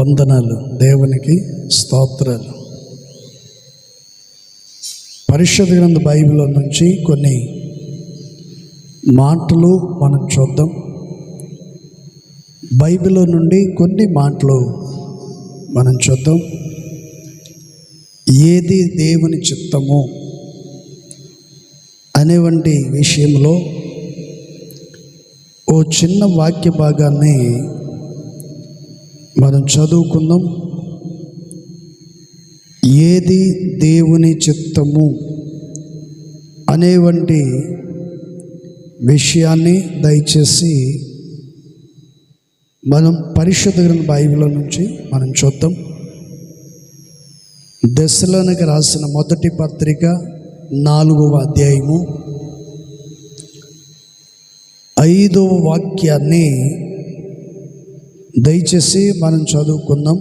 వందనాలు. దేవునికి స్తోత్రాలు. పరిషత్ గ్రంథ బైబిల్ నుంచి కొన్ని మాటలు మనం చూద్దాం. బైబిల్ నుండి కొన్ని మాటలు మనం చూద్దాం. ఏది దేవుని చిత్తము అనేవంటి విషయంలో ఓ చిన్న వాక్య భాగాన్ని మనం చదువుకుందాం. ఏది దేవుని చిత్తము అనేవంటి విషయాన్ని దయచేసి మనం పరిశుద్ధ గ్రంథ బైబిల్ నుంచి మనం చూద్దాం. దశలోనికి రాసిన మొదటి పత్రిక నాలుగవ అధ్యాయము ఐదవ వాక్యాన్ని దయచేసి మనం చదువుకుందాం.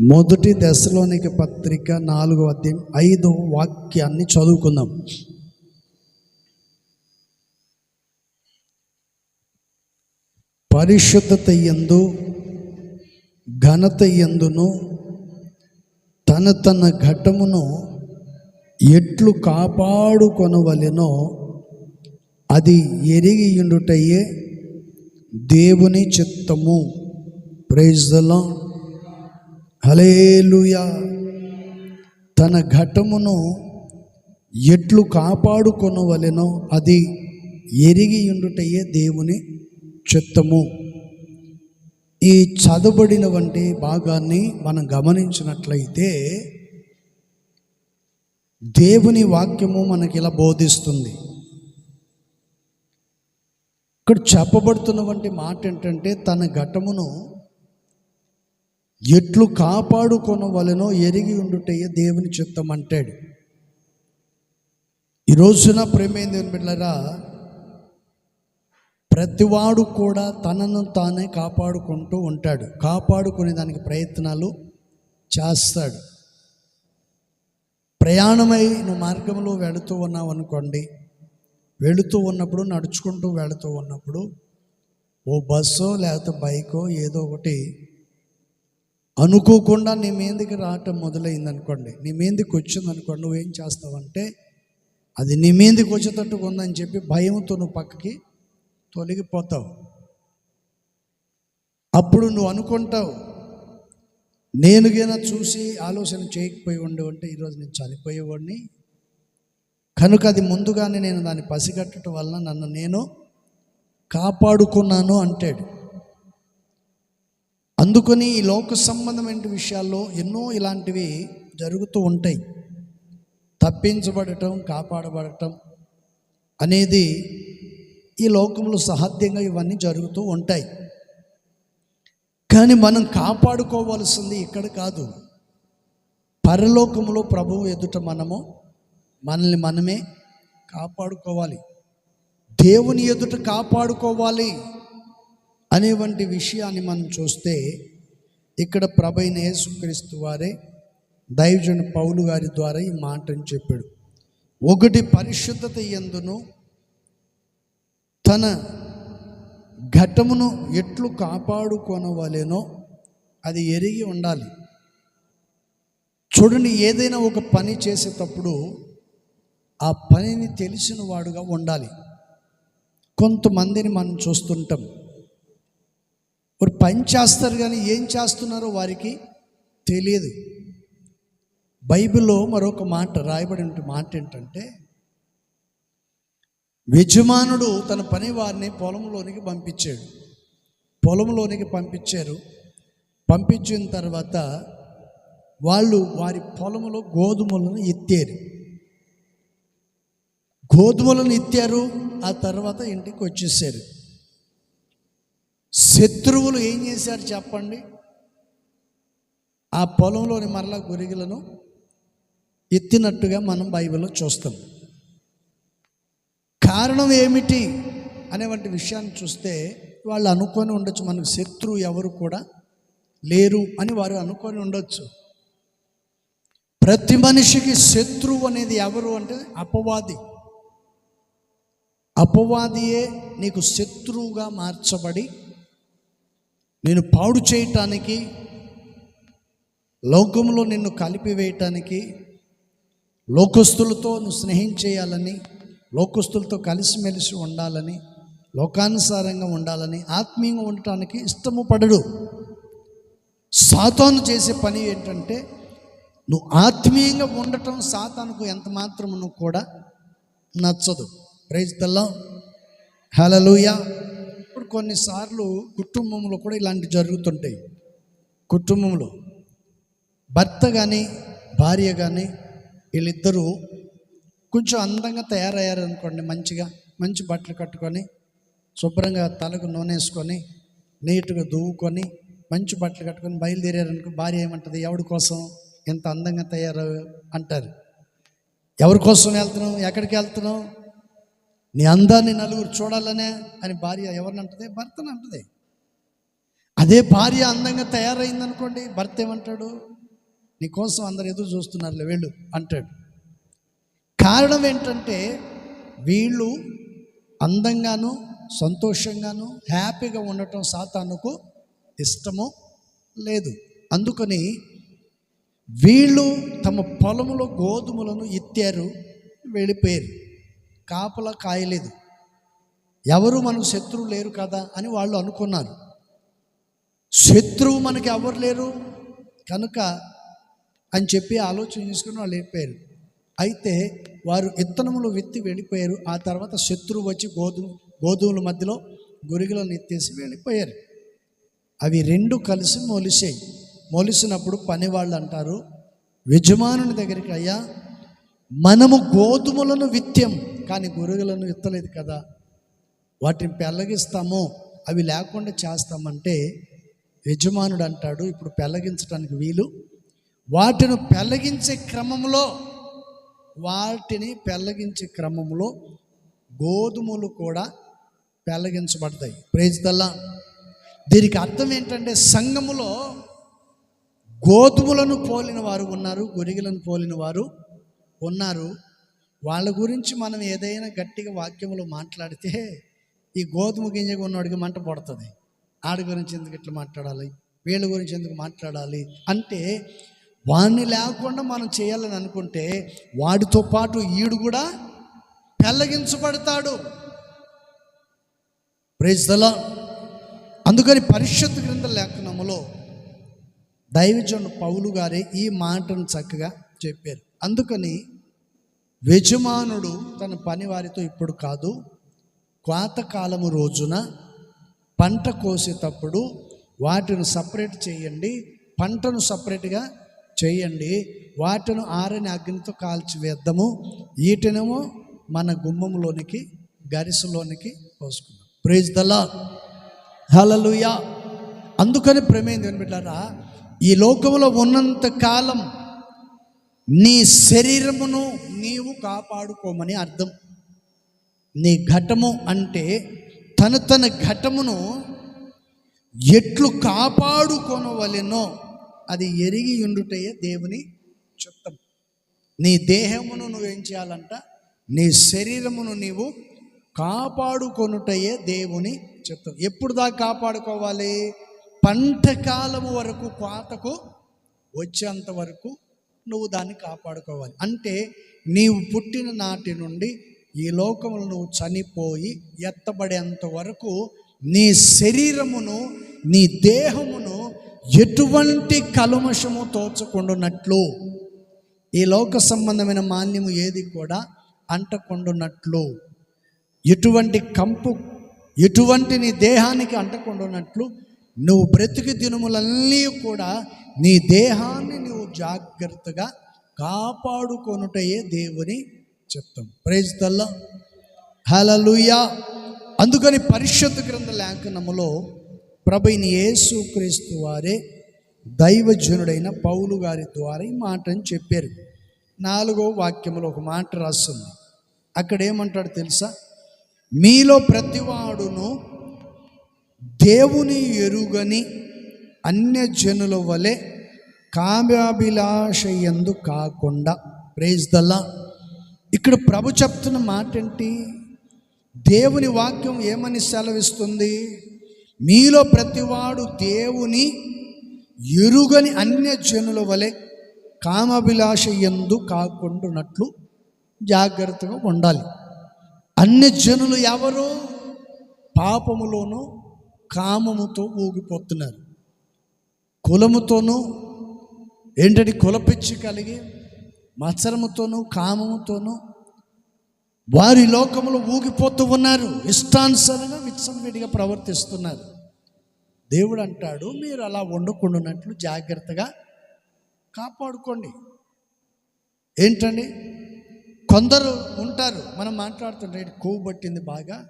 మొదటి దశలోనికి పత్రిక నాలుగో అధ్యాయం ఐదో వాక్యాన్ని చదువుకుందాం. పరిశుద్ధత ఎందు ఘనత ఎందును తన తన ఘటమును ఎట్లు కాపాడుకొనవలెనో అది ఎరిగియుండుటయే దేవుని చిత్తము. ప్రైజ్దలా హలేలుయా తన ఘటమును ఎట్లు కాపాడుకొనవలెనో అది ఎరిగి ఉండుటయే దేవుని చిత్తము. ఈ చదవబడిన వంటి భాగాన్ని మనం గమనించినట్లయితే దేవుని వాక్యము మనకి ఇలా బోధిస్తుంది. ఇక్కడ చెప్పబడుతున్న వంటి మాట ఏంటంటే తన ఘటమును ఎట్లు కాపాడుకొనవలెనో ఎరిగి ఉండుటయ్యే దేవుని చిత్తం అంటాడు. ఈ రోజున ప్రేమేంద్ర బిడ్డరా ప్రతివాడు కూడా తనను తానే కాపాడుకుంటూ ఉంటాడు. కాపాడుకునే దానికి ప్రయత్నాలు చేస్తాడు. ప్రయాణమై నువ్వు మార్గంలో వెళుతూ ఉన్నావు అనుకోండి వెళుతూ ఉన్నప్పుడు నడుచుకుంటూ వెళుతూ ఉన్నప్పుడు ఓ బస్సో లేకపోతే బైకో ఏదో ఒకటి అనుకోకుండా నీ మీదకి రావటం మొదలైంది అనుకోండి నీ మీదకి వచ్చింది అనుకోండి నువ్వేం చేస్తావంటే అది నీ మీదకి వచ్చేటట్టుగా ఉందని చెప్పి భయంతో నువ్వు పక్కకి తొలగిపోతావు. అప్పుడు నువ్వు అనుకుంటావు నేనుగైనా చూసి ఆలోచన చేయకపోయి ఉండేవంటే ఉంటే ఈరోజు నేను చనిపోయేవాడిని కనుక అది ముందుగానే నేను దాన్ని పసిగట్టడం వలన నన్ను నేను కాపాడుకున్నాను అంటాడు. అందుకని ఈ లోక సంబంధమైన విషయాల్లో ఎన్నో ఇలాంటివి జరుగుతూ ఉంటాయి. తప్పించబడటం కాపాడబడటం అనేది ఈ లోకంలో సహద్యంగా ఇవన్నీ జరుగుతూ ఉంటాయి. కానీ మనం కాపాడుకోవాల్సింది ఇక్కడ కాదు. పరలోకంలో ప్రభువు ఎదుట మనము మనల్ని మనమే కాపాడుకోవాలి. దేవుని ఎదుట కాపాడుకోవాలి అనేవంటి విషయాన్ని మనం చూస్తే ఇక్కడ ప్రభైన యేసుక్రీస్తు వారే దైవజన పౌలు గారి ద్వారా ఈ మాటని చెప్పాడు. ఒకటి పరిశుద్ధత ఎందును తన ఘటమును ఎట్లు కాపాడుకోనవలేనో అది ఎరిగి ఉండాలి. చూడండి ఏదైనా ఒక పని చేసేటప్పుడు ఆ పనిని తెలిసిన వాడుగా ఉండాలి. కొంతమందిని మనం చూస్తుంటాం. వారు పని చేస్తారు కానీ ఏం చేస్తున్నారో వారికి తెలియదు. బైబిల్లో మరొక మాట రాయబడిన మాట ఏంటంటే యజమానుడు తన పని వారిని పొలంలోనికి పంపించాడు. పొలంలోనికి పంపించారు. పంపించిన తర్వాత వాళ్ళు వారి పొలంలో గోధుమలను ఎత్తారు. గోధుమలను ఎత్తారు ఆ తర్వాత ఇంటికి వచ్చేసారు. శత్రువులు ఏం చేశారు చెప్పండి? ఆ పొలంలోని మరలా గురిగలను ఎత్తినట్టుగా మనం బైబిల్లో చూస్తాం. కారణం ఏమిటి అనేవంటి విషయాన్ని చూస్తే వాళ్ళు అనుకొని ఉండొచ్చు మనకు శత్రువు ఎవరు కూడా లేరు అని వారు అనుకొని ఉండొచ్చు. ప్రతి మనిషికి శత్రువు అనేది ఎవరు అంటే అపవాది. అపవాదియే నీకు శత్రువుగా మార్చబడి నేను పాడు చేయటానికి లోకంలో నిన్ను కలిపివేయటానికి లోకస్తులతో నువ్వు స్నేహం చేయాలని లోకస్తులతో కలిసిమెలిసి ఉండాలని లోకానుసారంగా ఉండాలని ఆత్మీయంగా ఉండటానికి ఇష్టము పడడు సాతాను చేసే పని ఏంటంటే నువ్వు ఆత్మీయంగా ఉండటం సాతానుకు ఎంత మాత్రమును కూడా నచ్చదు. ప్రైజ్ తెల్లం హలలుయ ఇప్పుడు కొన్నిసార్లు కుటుంబంలో కూడా ఇలాంటి జరుగుతుంటాయి. కుటుంబంలో భర్త కానీ భార్య కానీ వీళ్ళిద్దరూ కొంచెం అందంగా తయారయ్యారు అనుకోండి మంచిగా మంచి బట్టలు కట్టుకొని శుభ్రంగా తలకు నూనె వేసుకొని నీట్గా దువ్వుకొని మంచి బట్టలు కట్టుకొని బయలుదేరారు అనుకో భార్య ఏమంటుంది? ఎవడి కోసం ఎంత అందంగా తయారు? అంటారు. ఎవరి కోసం వెళ్తున్నాం ఎక్కడికి వెళ్తున్నాం నీ అందాన్ని నలుగురు చూడాలనే అని భార్య ఎవరిని అంటుంది? భర్తను అంటుంది. అదే భార్య అందంగా తయారైంది అనుకోండి భర్త ఏమంటాడు? నీ కోసం అందరు ఎదురు చూస్తున్నారులే వీళ్ళు అంటాడు. కారణం ఏంటంటే వీళ్ళు అందంగాను సంతోషంగాను హ్యాపీగా ఉండటం సాతానుకు ఇష్టము లేదు. అందుకని వీళ్ళు తమ పొలంలో గోధుమలను ఎత్తారు వెళ్ళిపోయారు. కాపలా కాయలేదు. ఎవరు మనకు శత్రువు లేరు కదా అని వాళ్ళు అనుకున్నారు. శత్రువు మనకి ఎవరు లేరు? కనుక అని చెప్పి ఆలోచన చేసుకుని వాళ్ళు వెళ్ళిపోయారు. అయితే వారు ఇత్తనములు విత్తి వెళ్ళిపోయారు. ఆ తర్వాత శత్రువు వచ్చి గోధుమ గోధుమల మధ్యలో గురిగలను ఎత్తేసి వెళ్ళిపోయారు. అవి రెండు కలిసి మొలిసాయి. మొలిసినప్పుడు పని వాళ్ళు అంటారు యజమానుని దగ్గరికి అయ్యా మనము గోధుమలను విత్తాం కానీ గురుగులను ఎత్తలేదు కదా. వాటిని పెళ్ళగిస్తాము అవి లేకుండా చేస్తామంటే యజమానుడు అంటాడు ఇప్పుడు పెళ్ళగించడానికి వీలు. వాటిని పెళ్ళగించే క్రమంలో వాటిని పెళ్ళగించే క్రమంలో గోధుమలు కూడా పెళ్ళగించబడతాయి ప్రేజ్దల్లా దీనికి అర్థం ఏంటంటే సంఘములో గోధుమలను పోలిన వారు ఉన్నారు గొరిగలను పోలిన వారు ఉన్నారు. వాళ్ళ గురించి మనం ఏదైనా గట్టిగా వాక్యములు మాట్లాడితే ఈ గోధుమ గింజగా ఉన్నవాడికి మంట పడుతుంది. ఆడి గురించి ఎందుకు ఇట్లా మాట్లాడాలి? వీళ్ళ గురించి ఎందుకు మాట్లాడాలి? అంటే వాడిని లేకుండా మనం చేయాలని అనుకుంటే వాడితో పాటు ఈడు కూడా పెళ్ళగించబడతాడు ప్రేజ్దలా అందుకని పరిశుద్ధ గ్రంథ లేఖనములో దైవజన్ పౌలు గారే ఈ మాటను చక్కగా చెప్పారు. అందుకని యజమానుడు తన పని వారితో ఇప్పుడు కాదు కోతకాలము రోజున పంట కోసేటప్పుడు వాటిని సపరేట్ చేయండి పంటను సపరేట్గా చేయండి వాటిని ఆరని అగ్నితో కాల్చి వేద్దాము వీటినేమో మన గుమ్మంలోనికి గరిసలోనికి పోసుకుందాం. ప్రేజ్ దలా హలలుయా అందుకని ప్రమేయం వినబెట్టారా ఈ లోకంలో ఉన్నంత కాలం నీ శరీరమును నీవు కాపాడుకోమని అర్థం. నీ ఘటము అంటే తను తన ఘటమును ఎట్లు కాపాడుకొనవలెనో అది ఎరిగి ఉండుటయే దేవుని చిత్తం. నీ దేహమును నువ్వేం చేయాలంట? నీ శరీరమును నీవు కాపాడుకొనుటయే దేవుని చిత్తం. ఎప్పుడు దాకా కాపాడుకోవాలి? పంట కాలము వరకు కోతకు వచ్చేంత వరకు నువ్వు దాన్ని కాపాడుకోవాలి. అంటే నీవు పుట్టిన నాటి నుండి ఈ లోకములు నువ్వు చనిపోయి ఎత్తబడేంత వరకు నీ శరీరమును నీ దేహమును ఎటువంటి కలుమషము తోచకుండానట్లు ఈ లోక సంబంధమైన మాన్యము ఏది కూడా అంటకుండునట్లు ఎటువంటి కంపు ఎటువంటి నీ దేహానికి అంటకుండునట్లు నువ్వు బ్రతికి దినములన్నీ కూడా నీ దేహాన్ని నువ్వు జాగ్రత్తగా కాపాడుకొనుటయే దేవుని చిత్తం. ప్రైజ్ తల్లా హలలుయా అందుకని పరిషత్ గ్రంథ లేఖనములో ప్రభుని యేసు క్రీస్తు వారే దైవజనుడైన పౌలు గారి ద్వారా ఈ మాటని చెప్పారు. నాలుగో వాక్యంలో ఒక మాట రాస్తుంది. అక్కడ ఏమంటాడు తెలుసా? మీలో ప్రతివాడును దేవుని ఎరుగని అన్యజనుల వలె కామ్యాభిలాష ఎందు కాకుండా ప్రేజ్ దల్లా ఇక్కడ ప్రభు చెప్తున్న మాట ఏంటి దేవుని వాక్యం ఏమని సెలవిస్తుంది? మీలో ప్రతివాడు దేవుని ఎరుగని అన్య జనుల వలె కామభిలాష ఎందు కాకుండానట్లు జాగ్రత్తగా ఉండాలి. అన్య జనులు ఎవరు? పాపములోనూ కామముతో ఊగిపోతున్నారు. కులముతోనూ ఏంటంటే కులపిచ్చి కలిగి మత్సరముతోనూ కామముతోనూ వారి లోకములు ఊగిపోతూ ఉన్నారు. ఇష్టానుసారంగా విచ్చలవిడిగా ప్రవర్తిస్తున్నారు. దేవుడు అంటాడు మీరు అలా వండుకుండునట్లు జాగ్రత్తగా కాపాడుకోండి. ఏంటండి కొందరు ఉంటారు మనం మాట్లాడుతుంటే ఇటు కొవ్వు పట్టింది బాగా?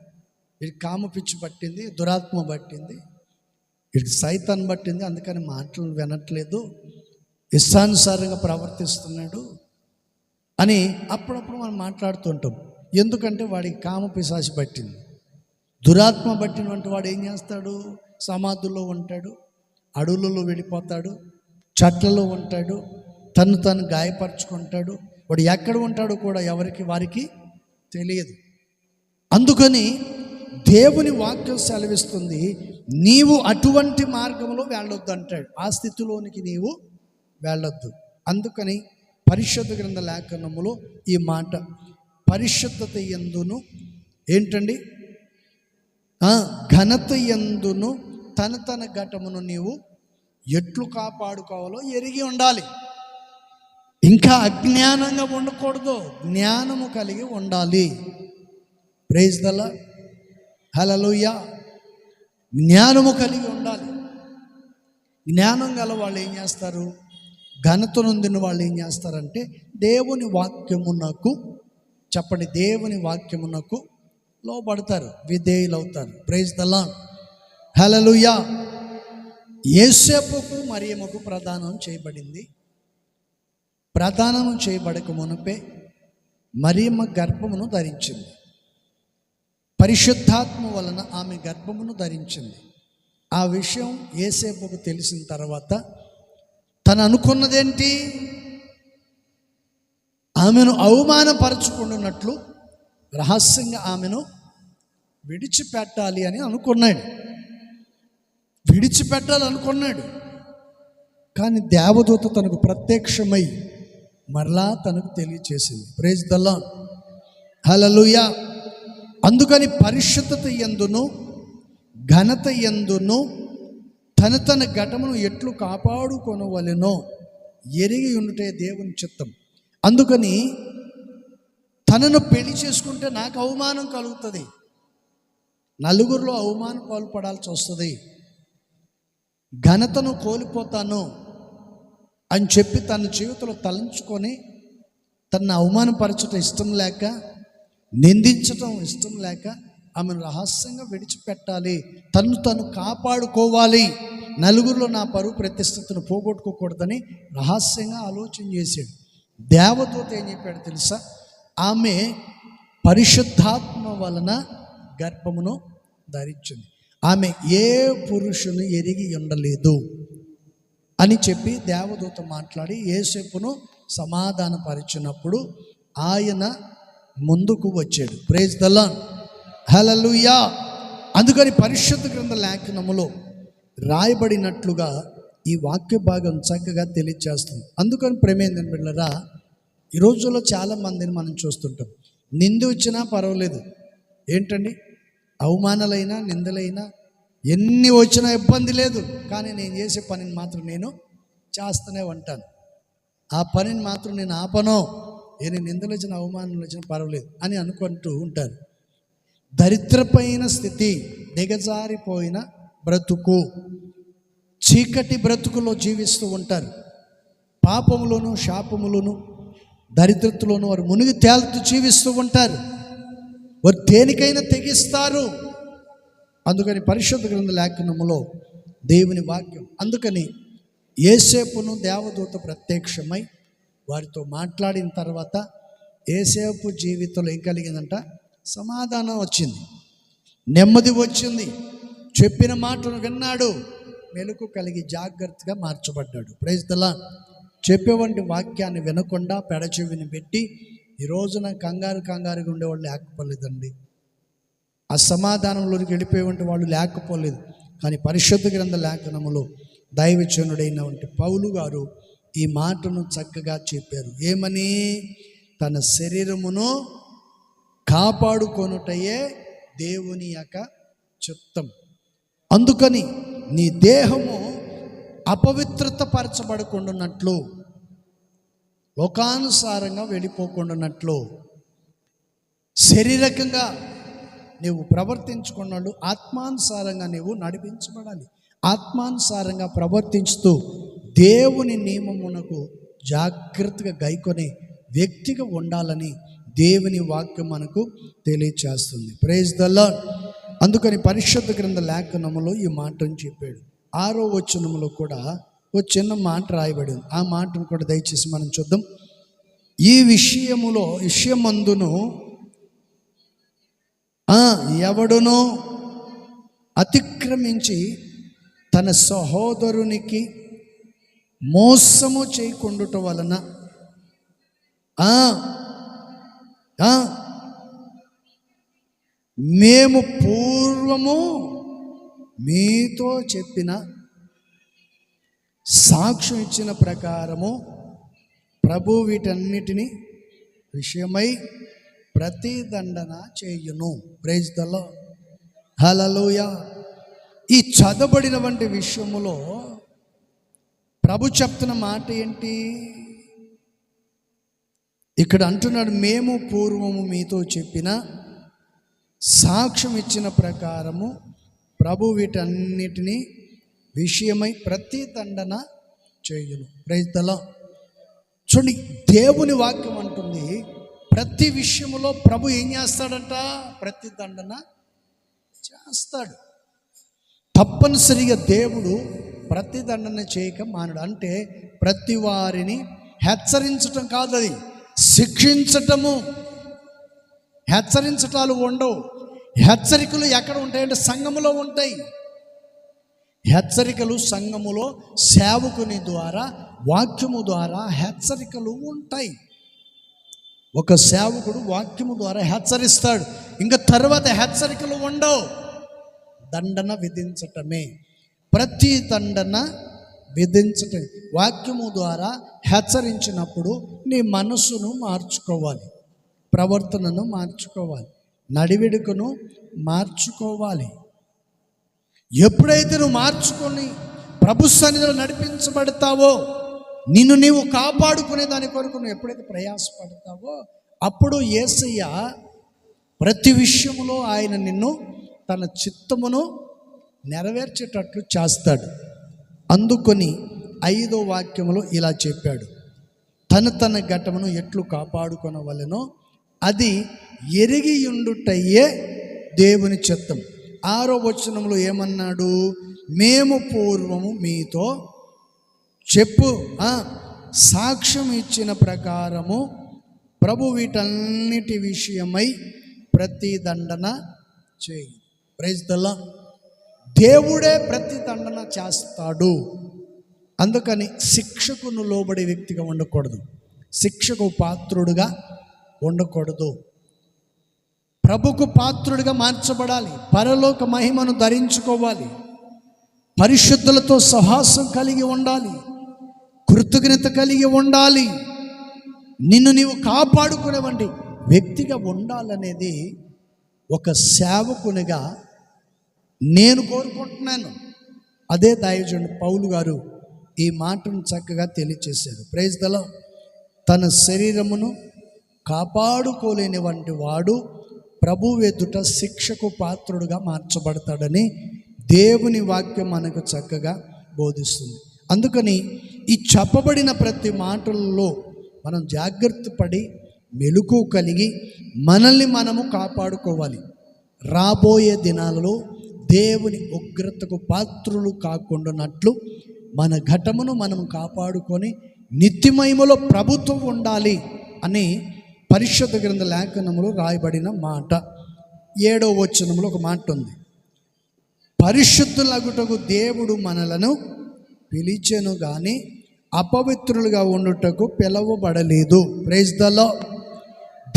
వీడికి కామ పిచ్చి పట్టింది దురాత్మ పట్టింది. వీడికి సైతాన్ పట్టింది అందుకని మాటలు వినట్లేదు. ఇష్టానుసారంగా ప్రవర్తిస్తున్నాడు అని అప్పుడప్పుడు మనం మాట్లాడుతుంటాం. ఎందుకంటే వాడికి కామ పిశాసి పట్టింది. దురాత్మ పట్టినటువంటి వాడు ఏం చేస్తాడు? సమాధుల్లో ఉంటాడు అడవులలో వెళ్ళిపోతాడు చెట్లలో ఉంటాడు తను తను గాయపరుచుకుంటాడు. వాడు ఎక్కడ ఉంటాడో కూడా ఎవరికి వారికి తెలియదు. అందుకని దేవుని వాక్యం సెలవిస్తుంది నీవు అటువంటి మార్గంలో వెళ్ళొద్దు అంటాడు. ఆ స్థితిలోనికి నీవు వెళ్ళొద్దు. అందుకని పరిశుద్ధ గ్రంథ లేఖనములో ఈ మాట పరిశుద్ధత ఎందును? ఏంటండి? ఘనత ఎందును? తన తన ఘటమును నీవు ఎట్లు కాపాడుకోవాలో ఎరిగి ఉండాలి. ఇంకా అజ్ఞానంగా ఉండకూడదు. జ్ఞానము కలిగి ఉండాలి. ప్రైజ్ హలలోయ జ్ఞానము కలిగి ఉండాలి. జ్ఞానం గల వాళ్ళు ఏం చేస్తారు? ఘనత నొందిన వాళ్ళు ఏం చేస్తారంటే దేవుని వాక్యమునకు చెప్పండి. దేవుని వాక్యమునకు లోబడతారు. విధేయులు అవుతారు ప్రైజ్ దలా హలలుయా ఏసేపుకు మరియమ్మకు ప్రదానం చేయబడింది. ప్రదానం చేయబడక మునుపే మరియమ్మ గర్భమును ధరించింది. పరిశుద్ధాత్మ వలన ఆమె గర్భమును ధరించింది. ఆ విషయం ఏసేపుకు తెలిసిన తర్వాత తను అనుకున్నదేంటి? ఆమెను అవమానపరచుకుంటున్నట్లు రహస్యంగా ఆమెను విడిచిపెట్టాలి అని అనుకున్నాడు. విడిచిపెట్టాలనుకున్నాడు. కానీ దేవదూత తనకు ప్రత్యక్షమై మరలా తనకు తెలియచేసింది. ప్రేజ్ దల్లా హలలుయా అందుకని పరిశుద్ధత ఎందును? ఘనత ఎందును? తన తన ఘటమును ఎట్లు కాపాడుకొనవలెనో ఎరిగి ఉండుటే దేవుని చిత్తం. అందుకని తనను పెళ్ళి చేసుకుంటే నాకు అవమానం కలుగుతుంది. నలుగురిలో అవమానం పాల్పడాల్సి వస్తుంది. ఘనతను కోల్పోతాను అని చెప్పి తన జీవితంలో తలంచుకొని తనను అవమానపరచటం ఇష్టం లేక నిందించటం ఇష్టం లేక ఆమెను రహస్యంగా విడిచిపెట్టాలి. తను తను కాపాడుకోవాలి. నలుగురిలో నా పరువు ప్రతిష్టతను పోగొట్టుకోకూడదని రహస్యంగా ఆలోచన చేశాడు. దేవదూత ఏం చెప్పాడు తెలుసా? ఆమె పరిశుద్ధాత్మ వలన గర్భమును ధరించింది. ఆమె ఏ పురుషుని ఎరిగి ఉండలేదు అని చెప్పి దేవదూత మాట్లాడి ఏసేపును సమాధానపరిచినప్పుడు ఆయన ముందుకు వచ్చాడు. ప్రేజ్ దలాన్ హలలుయా అందుకని పరిశుద్ధ గ్రంథ లేఖనములో రాయబడినట్లుగా ఈ వాక్య భాగం చక్కగా తెలియజేస్తుంది అందుకని ప్రేమేంద్ర బిళ్ళరా ఈ రోజుల్లో చాలా మందిని మనం చూస్తుంటాం. నింది వచ్చినా పర్వాలేదు. ఏంటండి? అవమానాలైనా నిందలైనా ఎన్ని వచ్చినా ఇబ్బంది లేదు. కానీ నేను చేసే పనిని మాత్రం నేను చేస్తూనే ఉంటాను. ఆ పనిని మాత్రం నేను ఆపను. ఎన్ని నిందలు వచ్చిన అవమానాలు వచ్చినా పర్వాలేదు అని అనుకుంటూ ఉంటారు. దరిద్రపైన స్థితి దిగజారిపోయిన బ్రతుకు చీకటి బ్రతుకులో జీవిస్తూ ఉంటారు. పాపములోను శాపములోను దరిద్రతలోను వారు మునిగి తేలుతూ జీవిస్తూ ఉంటారు. వారు దేనికైనా తెగిస్తారు. అందుకని పరిశుద్ధ గ్రంథ లేఖనములో దేవుని వాక్యం అందుకని ఏసేపును దేవదూత ప్రత్యక్షమై వారితో మాట్లాడిన తర్వాత ఏసేపు జీవితంలో ఏం కలిగిందంట? సమాధానం వచ్చింది. నెమ్మది వచ్చింది. చెప్పిన మాటను విన్నాడు. మెలకు కలిగి జాగ్రత్తగా మార్చబడ్డాడు. ప్రైజ్ దలా చెప్పేవంటి వాక్యాన్ని వినకుండా పెడచెవిని పెట్టి ఈ రోజున కంగారు కంగారుగా ఉండేవాళ్ళు లేకపోలేదండి. ఆ సమాధానంలోకి వెళ్ళిపోయేవంటి వాళ్ళు లేకపోలేదు. కానీ పరిశుద్ధ గ్రంథ లేఖనములో దైవచనుడైనటువంటి పౌలు గారు ఈ మాటను చక్కగా చెప్పారు. ఏమని? తన శరీరమును కాపాడుకొనుటయే దేవుని యొక్క చిత్తం. అందుకని నీ దేహము అపవిత్రత పరచబడకుండానట్లు లోకానుసారంగా వెళ్ళిపోకుండానట్లు శారీరకంగా నీవు ప్రవర్తించుకున్నాడు ఆత్మానుసారంగా నీవు నడిపించబడాలి. ఆత్మానుసారంగా ప్రవర్తించుతూ దేవుని నియమమునకు జాగ్రత్తగా గైకొనే వ్యక్తిగా ఉండాలని దేవుని వాక్యం మనకు తెలియచేస్తుంది. ప్రైజ్ ద లార్డ్ అందుకని పరిశుద్ధ గ్రంథ లేఖనములో ఈ మాటను చెప్పాడు. ఆరో వచనములో కూడా ఓ చిన్న మాట రాయబడింది ఆ మాటను కూడా దయచేసి మనం చూద్దాం. ఈ విషయములో విషయమందును ఎవడునో అతిక్రమించి తన సహోదరునికి మోసము చేయకుండుట వలన ఆ, మేము పూర్వము మీతో చెప్పిన సాక్ష్యం ఇచ్చిన ప్రకారము ప్రభు వీటన్నిటిని విషయమై ప్రతిదండన చేయును. ప్రేజ్దలో హలలోయ ఈ చదవబడిన వంటి విషయములో ప్రభు చెప్తున్న మాట ఏంటి? ఇక్కడ అంటున్నాడు మేము పూర్వము మీతో చెప్పిన సాక్ష్యం ఇచ్చిన ప్రకారము ప్రభు వీటన్నిటిని విషయమై ప్రతి దండన చేయును. ప్రైజ్ చూడండి దేవుని వాక్యం అంటుంది ప్రతి విషయంలో ప్రభు ఏం చేస్తాడంట? ప్రతి దండన చేస్తాడు. తప్పనిసరిగా దేవుడు ప్రతి దండన చేయక మానడు. అంటే ప్రతి వారిని హెచ్చరించటం కాదు అది. శిక్షించటము. హెచ్చరించటాలు ఉండవు. హెచ్చరికలు ఎక్కడ ఉంటాయంటే సంఘములో ఉంటాయి. హెచ్చరికలు సంఘములో సేవకుని ద్వారా వాక్యము ద్వారా హెచ్చరికలు ఉంటాయి. ఒక సేవకుడు వాక్యము ద్వారా హెచ్చరిస్తాడు. ఇంకా తర్వాత హెచ్చరికలు ఉండవు. దండన విధించటమే. ప్రతి దండన విధించటం వాక్యము ద్వారా హెచ్చరించినప్పుడు నీ మనసును మార్చుకోవాలి ప్రవర్తనను మార్చుకోవాలి నడివిడుకను మార్చుకోవాలి. ఎప్పుడైతే నువ్వు మార్చుకొని ప్రభు సన్నిధిలో నడిపించబడతావో నిన్ను నీవు కాపాడుకునే దాని కొరకు నువ్వు ఎప్పుడైతే ప్రయాసపడతావో అప్పుడు యేసయ్య ప్రతి విషయములో ఆయన నిన్ను తన చిత్తమును నెరవేర్చేటట్లు చేస్తాడు. అందుకొని ఐదో వాక్యంలో ఇలా చెప్పాడు. తన తన ఘటమును ఎట్లు కాపాడుకొనవలెనో అది ఎరిగియుండుటయ్యే దేవుని చిత్తం. ఆరో వచనంలో ఏమన్నాడు? మేము పూర్వము మీతో చెప్పు సాక్ష్యం ఇచ్చిన ప్రకారము ప్రభు వీటన్నిటి విషయమై ప్రతి దండన చేయి. ప్రైజ్ దల్లా దేవుడే ప్రతి దండన చేస్తాడు. అందుకని శిక్షకును లోబడే వ్యక్తిగా ఉండకూడదు. శిక్షకు పాత్రుడుగా ఉండకూడదు. ప్రభుకు పాత్రుడిగా మార్చబడాలి. పరలోక మహిమను ధరించుకోవాలి. పరిశుద్ధులతో సహాసం కలిగి ఉండాలి. కృతజ్ఞత కలిగి ఉండాలి. నిన్ను నీవు కాపాడుకునేవంటి వ్యక్తిగా ఉండాలనేది ఒక సేవకునిగా నేను కోరుకుంటున్నాను. అదే దైవజనుడు పౌలు గారు ఈ మాటను చక్కగా తెలియచేశారు. ప్రైజ్ దళ తన శరీరమును కాపాడుకోలేని వంటి వాడు ప్రభు ఎదుట శిక్షకు పాత్రుడుగా మార్చబడతాడని దేవుని వాక్యం మనకు చక్కగా బోధిస్తుంది. అందుకని ఈ చెప్పబడిన ప్రతి మాటలలో మనం జాగ్రత్త పడి మెలకు కలిగి మనల్ని మనము కాపాడుకోవాలి. రాబోయే దినాలలో దేవుని ఉగ్రతకు పాత్రులు కాకుండానట్లు మన ఘటమును మనం కాపాడుకొని నిత్యమయములో ప్రభుత్వం ఉండాలి అని పరిశుద్ధ గ్రంథ లేఖనములో రాయబడిన మాట. ఏడో వచనంలో ఒక మాట ఉంది. పరిశుద్ధులగుటకు దేవుడు మనలను పిలిచెను కానీ అపవిత్రులుగా ఉండుటకు పిలవబడలేదు. ప్రైజ్ దలో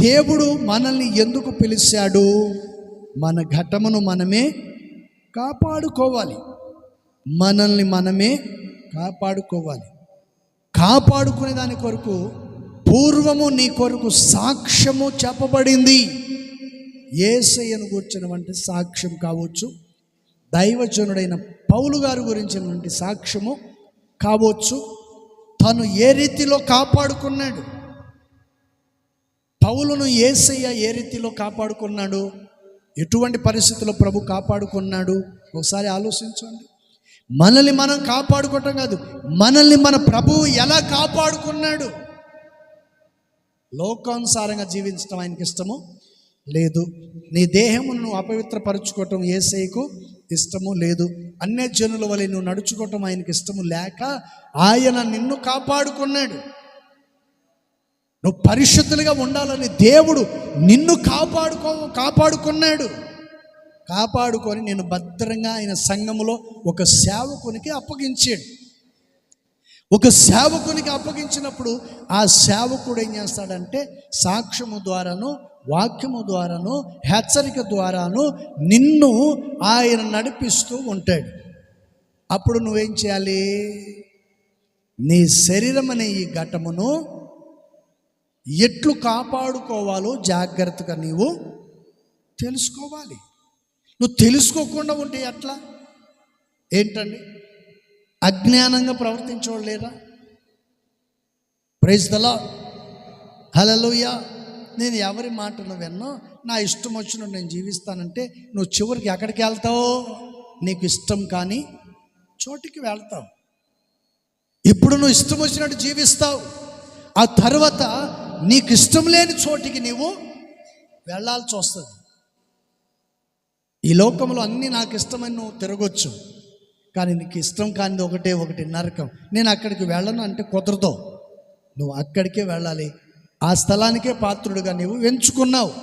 దేవుడు మనల్ని ఎందుకు పిలిచాడు? మన ఘటమును మనమే కాపాడుకోవాలి. మనల్ని మనమే కాపాడుకోవాలి. కాపాడుకునే దాని కొరకు పూర్వము నీ కొరకు సాక్ష్యము చెప్పబడింది. ఏసయ్యను కూర్చున్నటువంటి సాక్ష్యం కావచ్చు దైవజనుడైన పౌలు గారు గురించినటువంటి సాక్ష్యము కావచ్చు. తను ఏ రీతిలో కాపాడుకున్నాడు? పౌలును ఏసయ్య ఏ రీతిలో కాపాడుకున్నాడు? ఎటువంటి పరిస్థితుల్లో ప్రభు కాపాడుకున్నాడు? ఒకసారి ఆలోచించండి. మనల్ని మనం కాపాడుకోవటం కాదు మనల్ని మన ప్రభువు ఎలా కాపాడుకున్నాడు? లోకానుసారంగా జీవించడం ఆయనకి ఇష్టము లేదు. నీ దేహమును నువ్వు అపవిత్రపరుచుకోవటం ఏసైకు ఇష్టము లేదు. అన్య జనుల వలె నువ్వు నడుచుకోవటం ఆయనకి ఇష్టము లేక ఆయన నిన్ను కాపాడుకున్నాడు. నువ్వు పరిశుద్ధులుగా ఉండాలని దేవుడు నిన్ను కాపాడుకో కాపాడుకున్నాడు. కాపాడుకొని నేను భద్రంగా ఆయన సంఘములో ఒక సేవకునికి అప్పగించాడు. ఒక సేవకునికి అప్పగించినప్పుడు ఆ సేవకుడు ఏం చేస్తాడంటే సాక్ష్యము ద్వారాను వాక్యము ద్వారాను హెచ్చరిక ద్వారాను నిన్ను ఆయన నడిపిస్తూ ఉంటాడు. అప్పుడు నువ్వేం చేయాలి? నీ శరీరం అనే ఈ ఘటమును ఎట్లు కాపాడుకోవాలో జాగ్రత్తగా నీవు తెలుసుకోవాలి. నువ్వు తెలుసుకోకుండా ఉంటే ఎట్లా? ఏంటండి? అజ్ఞానంగా ప్రవర్తించేవాళ్ళు ప్రైజ్ దలా హలలుయ నేను ఎవరి మాటను విన్నా? నా ఇష్టం వచ్చిన నేను జీవిస్తానంటే నువ్వు చివరికి ఎక్కడికి వెళ్తావు? నీకు ఇష్టం కానీ చోటికి వెళ్తావు. ఇప్పుడు నువ్వు ఇష్టం వచ్చినట్టు జీవిస్తావు. ఆ తర్వాత నీకు ఇష్టం లేని చోటికి నీవు వెళ్ళాల్సి వస్తుంది. ఈ లోకంలో అన్నీ నాకు ఇష్టమని నువ్వు తిరగొచ్చు. కానీ నీకు ఇష్టం కానిది ఒకటే ఒకటి నరకం. నేను అక్కడికి వెళ్ళను అంటే కుదరదు. నువ్వు అక్కడికే వెళ్ళాలి. ఆ స్థలానికే పాత్రుడుగా నీవు ఎంచుకున్నావు.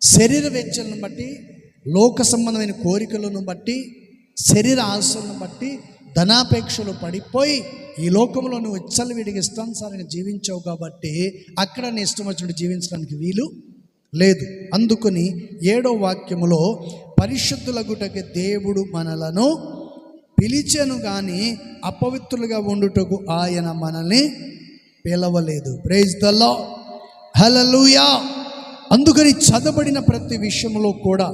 శరీర వెచ్చలను బట్టి లోక సంబంధమైన కోరికలను బట్టి శరీర ఆశలను బట్టి ధనాపేక్షలు పడిపోయి ఈ లోకంలో నువ్వు విడిగి ఇష్టానుసారంగా జీవించావు కాబట్టి అక్కడ నీ ఇష్టం వచ్చినట్టు జీవించడానికి వీలు లేదు. అందుకని ఏడో వాక్యములో పరిశుద్ధులగుటకి దేవుడు మనలను పిలిచెను కానీ అపవిత్రులుగా ఉండుటకు ఆయన మనల్ని పిలవలేదు. ప్రేజ్ దల్లో హలలుయా అందుకని చదబడిన ప్రతి విషయంలో కూడా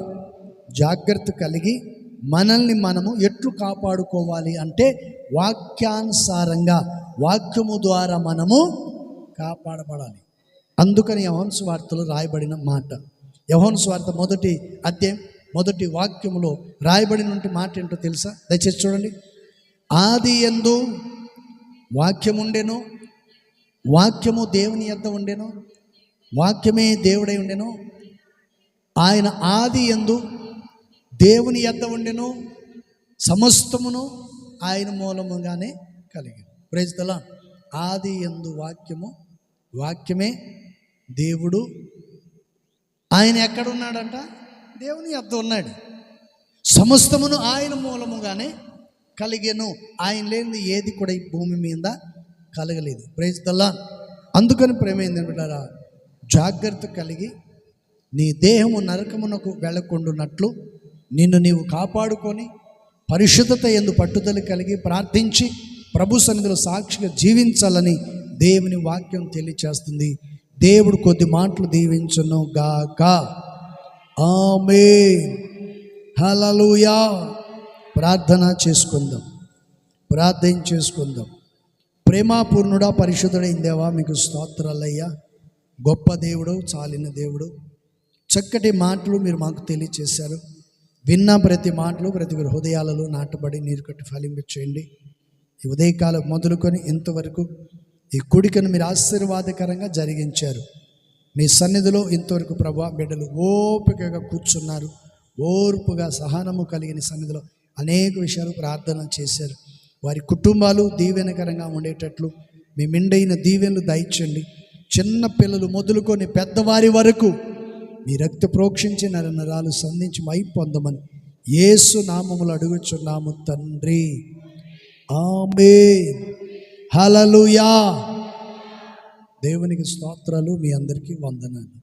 జాగ్రత్త కలిగి మనల్ని మనము ఎట్లు కాపాడుకోవాలి అంటే వాక్యానుసారంగా వాక్యము ద్వారా మనము కాపాడబడాలి. అందుకని యవన్ స్వార్థలో రాయబడిన మాట. యవన్ స్వార్థ మొదటి అధ్యాయం మొదటి వాక్యములో రాయబడిన మాట ఏంటో తెలుసా? దయచేసి చూడండి. ఆది ఎందు వాక్యముండెను వాక్యము దేవుని యొద్ద ఉండెను వాక్యమే దేవుడై ఉండెను ఆయన ఆది ఎందు దేవుని ఎద్ద ఉండెను సమస్తమును ఆయన మూలముగానే కలిగింది ప్రేజ్దలా ఆది ఎందు వాక్యము వాక్యమే దేవుడు. ఆయన ఎక్కడ ఉన్నాడంట దేవుని ఎద్ద ఉన్నాడు. సమస్తమును ఆయన మూలముగానే కలిగాను. ఆయన లేనిది ఏది కూడా ఈ భూమి మీద కలగలేదు. ప్రేజితల్లా అందుకని ప్రేమైంది ఏంటంటారా జాగ్రత్త కలిగి నీ దేహము నరకమునకు వెళ్ళకుండున్నట్లు నిన్ను నీవు కాపాడుకొని పరిశుద్ధత ఎందు పట్టుదల కలిగి ప్రార్థించి ప్రభు సన్నిధిలో సాక్షిగా జీవించాలని దేవుని వాక్యం తెలియచేస్తుంది. దేవుడు కొద్ది మాటలు దీవించను గాక. ఆమె హలలుయా ప్రార్థన చేసుకుందాం. ప్రార్థన చేసుకుందాం. ప్రేమాపూర్ణుడా పరిశుద్ధుడైన దేవా మీకు స్తోత్రాలయ్యా. గొప్ప దేవుడు చాలిన దేవుడు. చక్కటి మాటలు మీరు మాకు తెలియచేశారు. విన్న ప్రతి మాటలు ప్రతి హృదయాలలో నాటబడి నీరు కట్టి ఫలింపచేయండి ఈ ఉదయకాలం మొదలుకొని ఇంతవరకు ఈ కుడికను మీరు ఆశీర్వాదకరంగా జరిగించారు. మీ సన్నిధిలో ఇంతవరకు ప్రభా బిడ్డలు ఓపికగా కూర్చున్నారు. ఓర్పుగా సహనము కలిగిన సన్నిధిలో అనేక విషయాలు ప్రార్థన చేశారు. వారి కుటుంబాలు దీవెనకరంగా ఉండేటట్లు మీ మిండైన దీవెనలు దయచండి చిన్న పిల్లలు మొదలుకొని పెద్దవారి వరకు మీ రక్త ప్రోక్షించి నర నరాలు సంధించి మై పొందమని ఏసు నామములు అడుగుచున్నాము తండ్రి. ఆమె హలలుయా దేవునికి స్తోత్రాలు మీ అందరికీ వందనాలు.